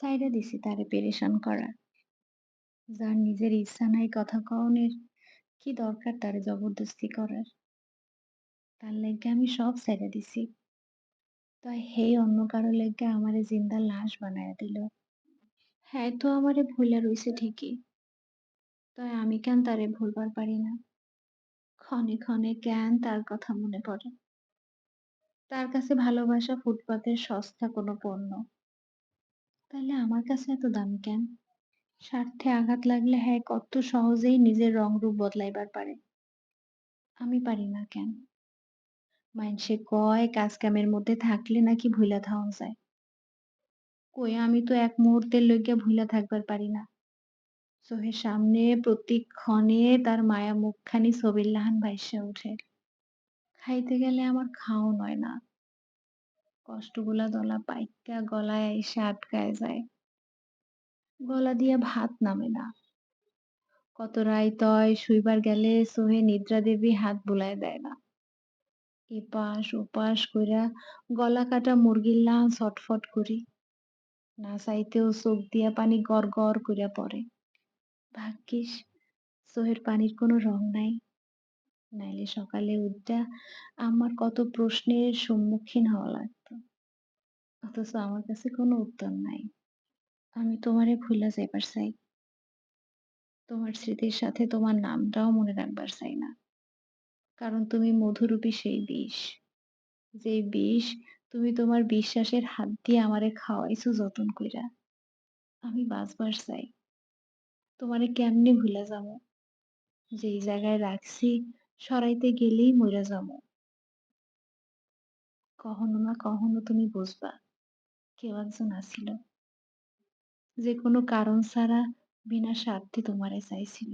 ছাইড়া দিছি তারে পেরেশান করার। যার নিজের ইচ্ছা নাই কথা কওনের, কি দরকার তারে জবরদস্তি করার। তার লাইগ্গা আমি সব ছাইড়া দিছি। তাই হেই অন্য কারও লাইগ্গা আমারে জিন্দা লাশ বানায়া দিল। হ্যায় তো আমারে ভুইলা রইছে ঠিকই। তয় আমি কেন তারে ভুলবার পারি না? ক্ষণে, ক্ষণে কেন তার কথা মনে পড়ে? তার কাছে ভালোবাসা ফুটপাতের সস্তা কোনো পণ্য। তাইলে আমার কাছে এত দামি কেন? স্বার্থে আঘাত লাগলে হ্যাঁ কত সহজেই নিজের রং রূপ বদলাইবার পারে। আমি পারি না কেন? মাইনষে কয় কাজ কামের মধ্যে থাকলে নাকি ভুইলা যাওয়া যায়। কই আমি তো এক মুহূর্তের লইগ্গা ভুইলা থাকবার পারি না। চোহের সামনে প্রতিক্ষণে তার মায়া মুখখানি ছবির লাহান ভাইসা উঠে। খাইতে গেলে আমার খাওন হয় না। কষ্টগুলা দলা পাইক্কা গলায় এসে আটকায় যায়। গলা দিয়া ভাত নামে না। কত রাইত হয় শুইবার গেলে সোহে নিদ্রা দেবী হাত বুলায় দেয় না। এপাশ ওপাশ কইরা গলা কাটা মুরগির লাহান ছটফট করি। না চাইতেও চোখ দিয়া পানি গড়, গড় কইরা পড়ে। ভাগ্যিস চোহের পানির কোনো রং নাই। নাইলে সকালে উইঠ্যা আমার কত প্রশ্নের সম্মুখীন হওয়া লাগত। অথচ আমার কাছে কোনো উত্তর নাই। আমি তোমারে ভুইলা যাইবার চাই। তোমার স্মৃতির সাথে তোমার নামটাও মনে রাখবার চাই না। কারণ তুমি মধুরূপী সেই বিষ। যেই বিষ তুমি তোমার বিশ্বাসের হাত দিয়ে আমারে খাওয়াইছো যতন কইরা। আমি বাঁচবার চাই। তোমারে কেমনে ভুইলা যামু? যেই জায়গায় রাখছি সরাইতে গেলেই মইরা যামু। কখনো না কখনো তুমি বুঝবা, কেউ একজন আসিল যে কোনো কারণ ছাড়া বিনা স্বার্থে তোমারে চাইছিল।